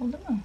Oldu mu?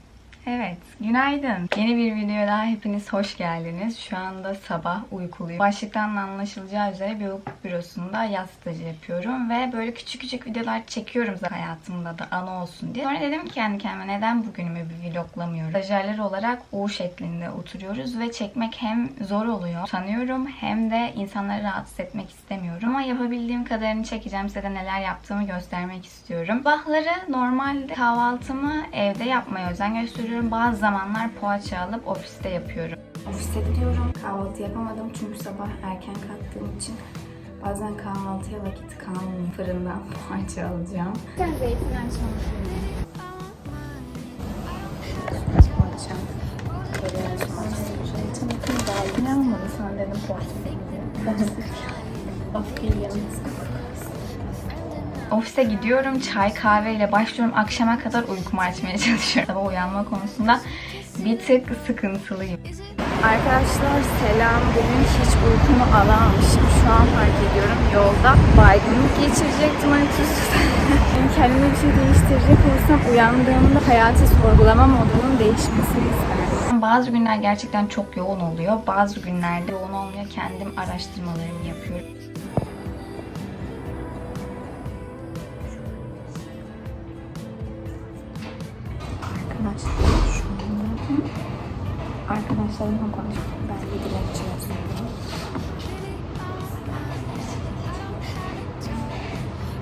Evet, günaydın. Yeni bir videoya daha hepiniz hoş geldiniz. Şu anda sabah uykuluyum. Başlıktan da anlaşılacağı üzere bir hukuk bürosunda yaz stajı yapıyorum ve böyle küçük küçük videolar çekiyorum zaten hayatımda da ana olsun diye. Sonra dedim ki kendi kendime neden bugünümü bir vloglamıyorum? Stajyerler olarak U şeklinde oturuyoruz ve çekmek hem zor oluyor sanıyorum hem de insanları rahatsız etmek istemiyorum. Ama yapabildiğim kadarını çekeceğim. Size de neler yaptığımı göstermek istiyorum. Sabahları normalde kahvaltımı evde yapmaya özen gösteriyorum. Bazı zamanlar poğaça alıp ofiste yapıyorum. Ofiste gidiyorum. Kahvaltı yapamadım çünkü sabah erken kalktığım için bazen kahvaltıya vakit kalmıyor. Fırından poğaça alacağım. Sen zeytin açmamışsın. Poğaça. Böyle Zeytin yakın geldi. Ne olmadı sana dedim poğaça Ofise gidiyorum, çay kahveyle başlıyorum. Akşama kadar uykumu açmaya çalışıyorum. Sabah uyanma konusunda bir tık sıkıntılıyım. Arkadaşlar selam. Bugün hiç uykumu alamamışım. Şu an fark ediyorum yolda. Baygınlık geçirecektim uykusuz. Kendime bir şey değiştirecek olsam uyandığımda hayatı sorgulama modunun değişmesini isterdim. Bazı günler gerçekten çok yoğun oluyor. Bazı günlerde yoğun olmuyor. Kendim araştırmalarımı yapıyorum. Arkadaşlar şu anda arkadaşlarımla konuşuyorum. Ben bir dilekçe yazıyorum.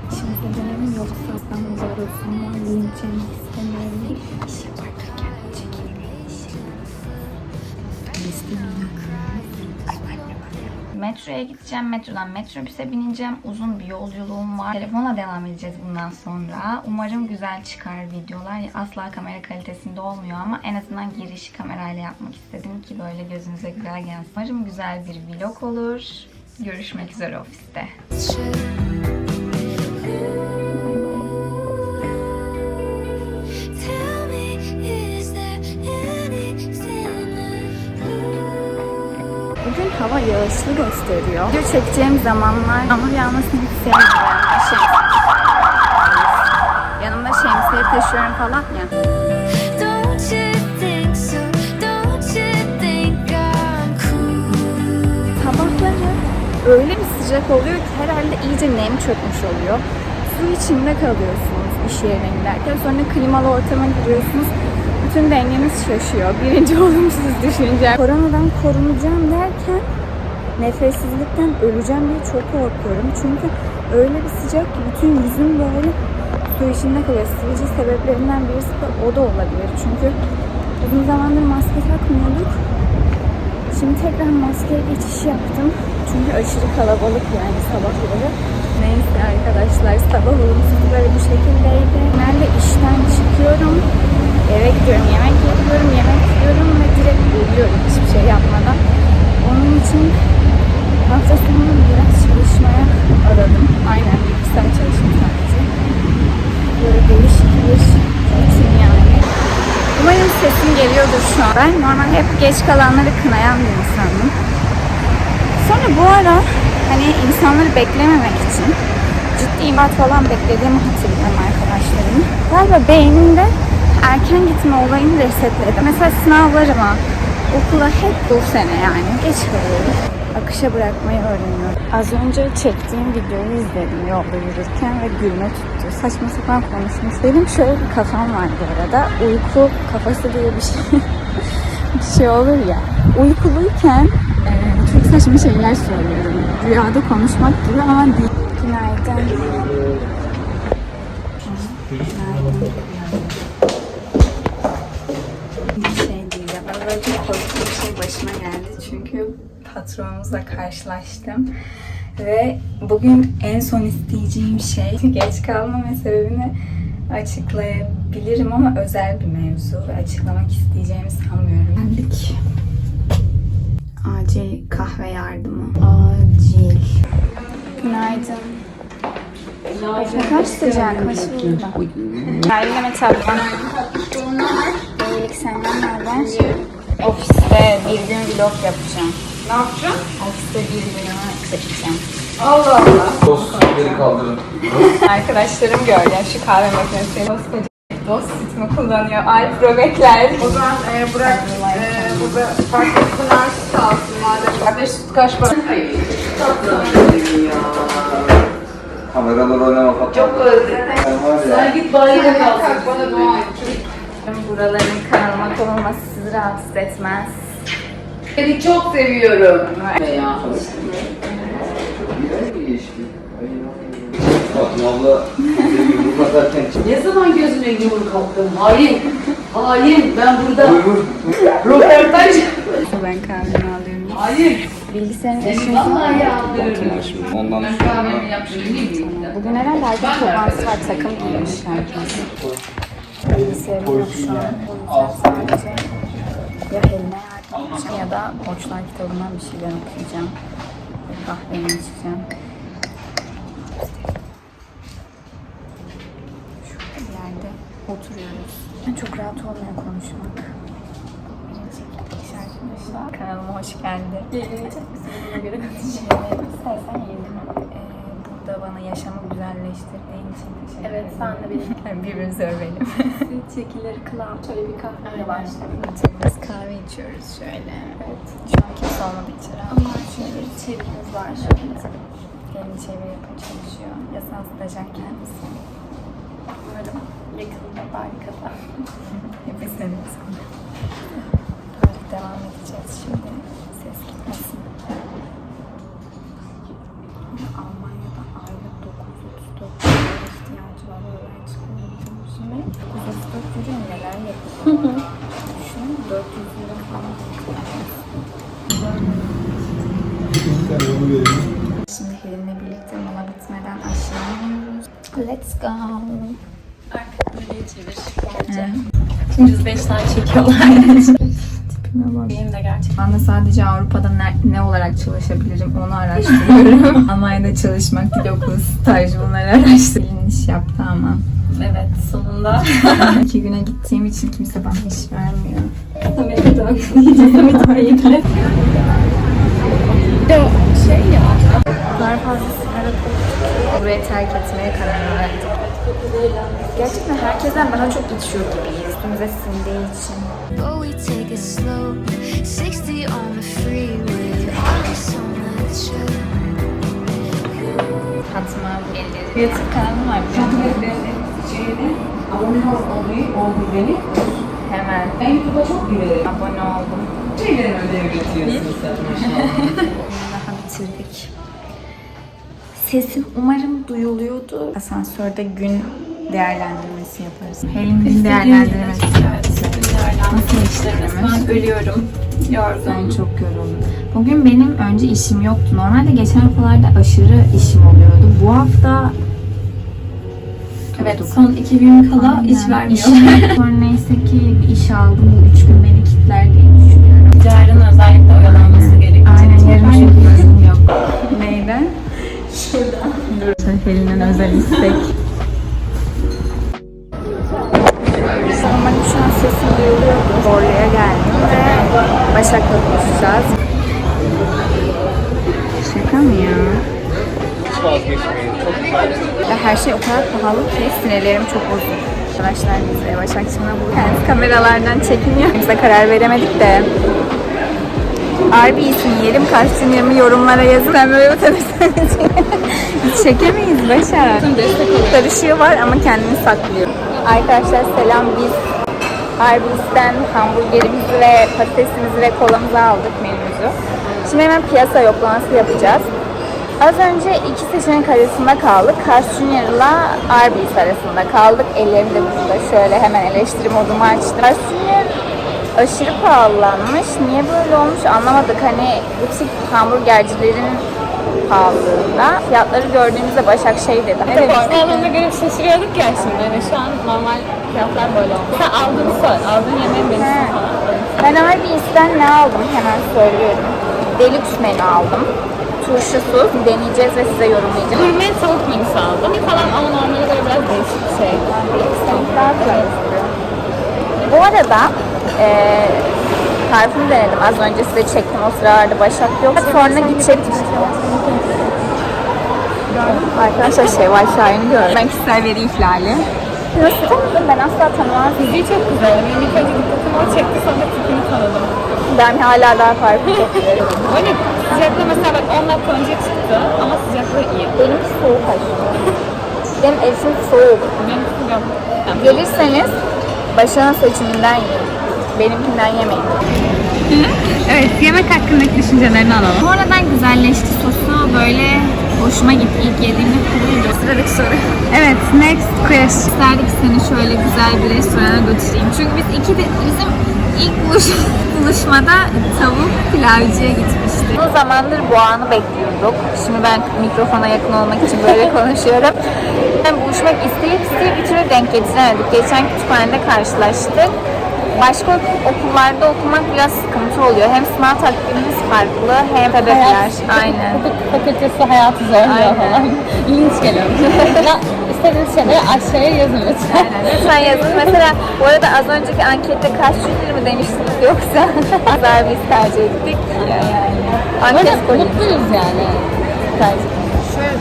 Şimdi dönemim yoksa ben zor olsun. Linçlemek istemiyorum. İş yaparken çekilmeyi Metroya gideceğim. Metrodan metrobüse bineceğim. Uzun bir yolculuğum var. Telefonla devam edeceğiz bundan sonra. Umarım güzel çıkar videolar. Asla kamera kalitesinde olmuyor ama en azından girişi kamerayla yapmak istedim ki böyle gözünüze güzel gelsin. Umarım güzel bir vlog olur. Görüşmek üzere ofiste. Hava yağışlı gösteriyor. Video çekeceğim zamanlar yağmur yağmasını hiç sevmiyorum. Şemsiye. Yanımda şemsiye taşıyorum falan ya. Sabahları öyle bir sıcak oluyor ki herhalde iyice nem çökmüş oluyor. Su içinde kalıyorsunuz iş yerine giderken. Sonra klimalı ortama giriyorsunuz. Bütün dengeniz şaşıyor. Birinci olumsuz düşünce. Koronadan korunacağım derken nefessizlikten öleceğim diye çok korkuyorum. Çünkü öyle bir sıcak ki bütün yüzüm böyle su içinde kalıyor. Sivilce sebeplerinden birisi de o da olabilir. Çünkü uzun zamandır maske takmıyorduk. Şimdi tekrar maskeye geçiş yaptım. Çünkü aşırı kalabalık yani sabahları. Neyse arkadaşlar sabah olumsuzları bu şekildeydi. Ben de işten çıkıyorum. Eve gidiyorum, yemek yapıyorum, yemek yiyorum ve direkt uyuyorum hiçbir şey yapmadan. Onun için hafta sonu biraz çalışmaya aradım. Aynen bir saat çalıştım sadece. Böyle değişik bir rutin yani. Umarım sesim geliyordur şu an. Ben normalde hep geç kalanları kınayan bir insanım. Sonra bu ara hani insanları beklememek için ciddi imat falan beklediğimi hatırlıyorum arkadaşlarım. Galiba beynimde erken gitme olayını resetledim. Mesela sınavlarıma, okula hep bu sene yani geç kalıyorum. Akışa bırakmayı öğreniyorum. Az önce çektiğim videoyu izledim yolda yürürken ve gülme tuttu. Saçma sapan konuşmuş. Benim şöyle bir kafam var bu arada. Uyku kafası diye bir şey bir şey olur ya. Uykuluyken e, çok saçma şeyler söylüyorum. Rüyada konuşmak gibi ama değil. Günaydın. Günaydın. Bir şey. Ben böyle çok korkunç bir şey başıma geldi. Çünkü patronumuzla karşılaştım. Ve bugün en son isteyeceğim şey geç kalmama sebebini açıklayabilirim ama özel bir mevzu ve açıklamak isteyeceğimi sanmıyorum. Geldik. Acil kahve yardımı. Acil. Günaydın. Ne kadar sıcak. Hoş bulduk. Günaydın Demet abla. İyilik senden nereden? Ofiste bir gün vlog yapacağım. Ne yapacaksın? Ofiste bir günümü çekeceğim. Allah Allah. Tost geri kaldırın. Arkadaşlarım gördü. Şu kahve makinesi. Koskoca Dost süt mü kullanıyor? Alpro bekler. O zaman e, bırak e, burada farklı bir narsis alsın madem. Kardeş süt kaç para? Kameralar oynama falan. Çok var ya. git bayıda kalsın. Bana dua et. Buraların kanalıma konulması sizi rahatsız etmez. Seni çok seviyorum. Ya. Fatma abla yumurta zaten Ne zaman gözüne yumruk attın? Hain. Hain. Ben burada röportaj. Ben kahvemi alıyorum. Hain. Bilgisayarın eşini vallahi aldırırım. Ondan bileyim. Bugün herhalde herkes toplantısı var. Takım giymiş herkes. Bilgisayarım şu an. Sadece ya yardım edeceğim ya da Borçlar kitabından bir şeyler okuyacağım. Kahvemi içeceğim. Şurada bir yerde oturuyoruz. Çok rahat olmuyor konuşmak. Kanalıma hoş geldin. Gelinecek misin? Buna göre katılacağım. İstersen yedim. Burada bana yaşamı güzelleştirdiğin için teşekkür Evet, sen de benim. Birbirimizi övelim. Şekilleri kılan şöyle bir kahveyle başlayalım. Biz kahve içiyoruz şöyle. Evet. Şu an kimse olmadığı için rahat. Ama şöyle bir çevirimiz var şöyle. Gelin çeviri yapıp çalışıyor. Yasal stajyer kendisi. Umarım yakında barikada. Hepsiniz. Böyle devam edeceğiz şimdi. Ses gitmesin. Düşünün 400 euro falan. Şimdi Helin'le birlikte mola bitmeden aşağı iniyoruz. Let's go. Arkadan çevir. Evet. Şimdi 105 tane çekiyorlar. Benim de gerçekten. Ben de sadece Avrupa'da ne, ne olarak çalışabilirim onu araştırıyorum. Almanya'da çalışmak, dil okulu, staj bunları araştırıyorum. iş yaptı ama. Evet sonunda. İki güne gittiğim için kimse bana iş vermiyor. Samet'e bakın. Samet ayıklı. Şey ya. Kadar fazla sigara. Burayı terk etmeye karar verdim. Gerçekten herkesten daha çok içiyor gibiyiz. Üstümüze sindiği için. But we take it slow. 60 on the freeway. Always on the trail. Fatma elleri. YouTube kanalım var. Abone olmayı, oldu beni. Hemen Ben YouTube'a çok girerim. abone oldum. Şeylerin ödev üretiyorsun sen maşallah. Daha bitirdik. Sesim umarım duyuluyordu. Asansörde gün değerlendirmesi yaparız. Helin gün değerlendirmesi. Nasıl işlerimiz? Ben ölüyorum. Yorgun. Ben çok yoruldum. Bugün benim önce işim yoktu. Normalde geçen haftalarda aşırı işim oluyordu. Bu hafta Evet son iki gün kala iş Aynen. vermiyor. İş- Sonra neyse ki bir iş aldım. Bu üç gün beni kitler diye düşünüyorum. Yarın özellikle oyalanması gerekecek. Aynen yarın Çünkü çünkü yok. Neyden? Şurada. Helin'in özel istek. Şu an sesim duyuluyordu. Borlu'ya geldim ve Başak'la buluşacağız. Şaka mı ya? Ve her şey o kadar pahalı ki sinirlerim çok bozuk. Arkadaşlar biz de Başakçı'na bu kendisi kameralardan çekiniyor. Kimse karar veremedik de. Arby's'in yiyelim kaçtığını yorumlara yazın. Ben böyle utanırsanız. Biz çekemeyiz Başak. Karışığı var ama kendini saklıyor. Arkadaşlar selam biz Arby's'ten hamburgerimizi ve patatesimizi ve kolamızı aldık menümüzü. Şimdi hemen piyasa yoklaması yapacağız. Az önce iki seçenek arasında kaldık. Carl's Jr.'la Arby's arasında kaldık. Ellerim de burada. Şöyle hemen eleştiri modumu açtım. Carl's Jr. aşırı pahalanmış. Niye böyle olmuş anlamadık. Hani butik hamburgercilerin pahalılığında. Fiyatları gördüğümüzde Başak şey dedi. Ne demiştin? Portföylerine göre şaşırıyorduk ya şimdi. Hani şu an normal fiyatlar böyle oldu. Sen aldığını söyle. Aldığın yemeğin menüsü falan. Ben Arby's'ten ne aldım hemen söylüyorum. Deluxe menü aldım. Turşusuz deneyeceğiz ve size yorumlayacağım. Gurme tavuk menüsü aldım. Falan ama normale göre biraz değişik bir şey. Daha. Bu arada eee parfüm denedim. Az önce size çektim. O sıralarda Başak yok. Sonra gidecektik. Arkadaşlar Şevval Şahin'i gördüm. Ben kişisel veri ihlali. nasıl tanıdın? Ben asla tanımazdım. Fiziği çok güzel. Benim ilk önce dikkatimi o çekti sonra tipini tanıdım. Ben hala daha farklı topluyorum. Öyle sıcaklığı mesela bak 10 dakika önce çıktı ama sıcaklığı iyi. Benim soğuk aşkım. Benim eşim soğuk. Benim sıcak. Gelirseniz Başak'ın seçiminden yiyin. Benimkinden yemeyin. Evet yemek hakkındaki düşüncelerini alalım. Sonradan güzelleşti sosu böyle hoşuma gitti. İlk yediğimde kuruydu. Sıradaki soru. Evet next question. İsterdik seni şöyle güzel bir restorana götüreyim. Çünkü biz iki de bizim ilk buluş, buluşmada tavuk pilavcıya gitmiştik. Uzun zamandır bu anı bekliyorduk. Şimdi ben mikrofona yakın olmak için böyle konuşuyorum. Yani buluşmak isteyip isteyip bir türlü denk getiremedik. Geçen kütüphanede karşılaştık. Başka okullarda okumak biraz sıkıntı oluyor. Hem sınav takvimimiz farklı hem sebepler. Aynen. Fakültesi hayatı zorluyor Aynen. falan. İlginç geliyor. İstediğiniz şeyleri aşağıya yazın lütfen. Lütfen yazın. Mesela bu arada az önceki ankette kaç yüzdür mü demiştiniz yoksa azar biz tercih ettik. Yani. Böyle Anket koyun. mutluyuz yani. Tercih. Şöyle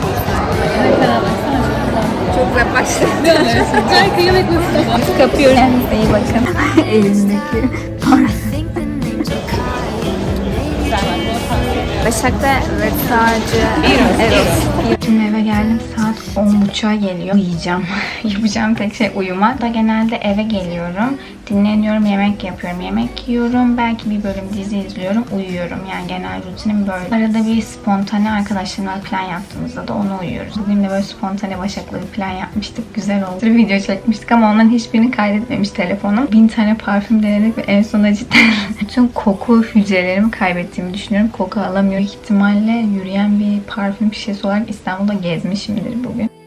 Çok güzel başladı. Çok kıymet istedim. Kapıyorum. Kendinize iyi bakın. Elimdeki. Başak'ta versacı. Evet. Şimdi eve geldim. Saat 10.30'a geliyor. Uyuyacağım. Yapacağım tek şey uyumak. Da genelde eve geliyorum. Dinleniyorum, yemek yapıyorum. Yemek yiyorum. Belki bir bölüm dizi izliyorum. Uyuyorum. Yani genel rutinim böyle. Arada bir spontane arkadaşlarımla plan yaptığımızda da onu uyuyoruz. Bugün de böyle spontane Başak'la bir plan yapmıştık. Güzel oldu. Bir video çekmiştik ama onların hiçbirini kaydetmemiş telefonum. Bin tane parfüm denedik ve en sonunda cidden bütün koku hücrelerimi kaybettiğimi düşünüyorum. Koku alamıyorum. Büyük ihtimalle yürüyen bir parfüm şişesi olarak İstanbul'da gezmişimdir bugün.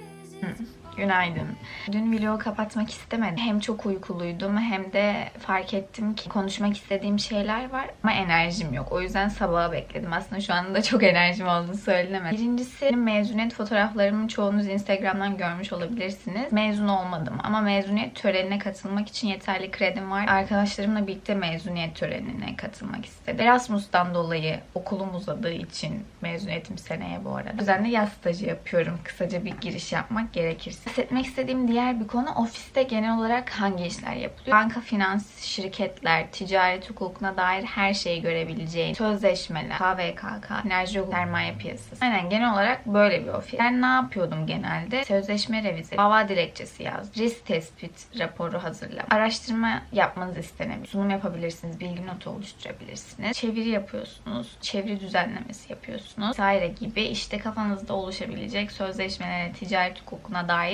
Günaydın. Dün vlogu kapatmak istemedim. Hem çok uykuluydum hem de fark ettim ki konuşmak istediğim şeyler var ama enerjim yok. O yüzden sabaha bekledim. Aslında şu anda çok enerjim olduğunu söylenemem. Birincisi mezuniyet fotoğraflarımı çoğunuz Instagram'dan görmüş olabilirsiniz. Mezun olmadım ama mezuniyet törenine katılmak için yeterli kredim var. Arkadaşlarımla birlikte mezuniyet törenine katılmak istedim. Erasmus'tan dolayı okulum uzadığı için mezuniyetim seneye bu arada. O yüzden de yaz stajı yapıyorum. Kısaca bir giriş yapmak gerekirse. Bahsetmek istediğim diğer bir konu ofiste genel olarak hangi işler yapılıyor? Banka, finans, şirketler, ticaret hukukuna dair her şeyi görebileceğin sözleşmeler, KVKK, enerji hukuku, sermaye piyasası. Aynen genel olarak böyle bir ofis. Ben ne yapıyordum genelde? Sözleşme revize, dava dilekçesi yaz, risk tespit raporu hazırla, araştırma yapmanız istenebilir. Sunum yapabilirsiniz, bilgi notu oluşturabilirsiniz. Çeviri yapıyorsunuz, çeviri düzenlemesi yapıyorsunuz vesaire gibi işte kafanızda oluşabilecek sözleşmelere, ticaret hukukuna dair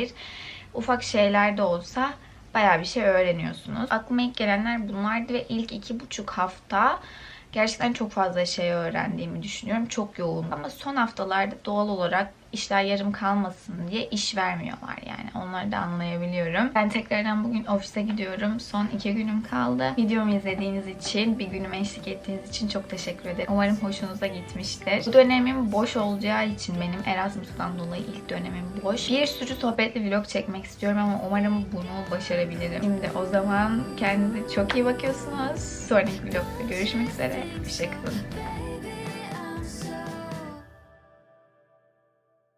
ufak şeyler de olsa bayağı bir şey öğreniyorsunuz. Aklıma ilk gelenler bunlardı ve ilk iki buçuk hafta gerçekten çok fazla şey öğrendiğimi düşünüyorum. Çok yoğun. Ama son haftalarda doğal olarak işler yarım kalmasın diye iş vermiyorlar yani. Onları da anlayabiliyorum. Ben tekrardan bugün ofise gidiyorum. Son iki günüm kaldı. Videomu izlediğiniz için, bir günüme eşlik ettiğiniz için çok teşekkür ederim. Umarım hoşunuza gitmiştir. Bu dönemim boş olacağı için benim Erasmus'tan dolayı ilk dönemim boş. Bir sürü sohbetli vlog çekmek istiyorum ama umarım bunu başarabilirim. Şimdi o zaman kendinize çok iyi bakıyorsunuz. Sonraki vlogda görüşmek üzere. Hoşçakalın.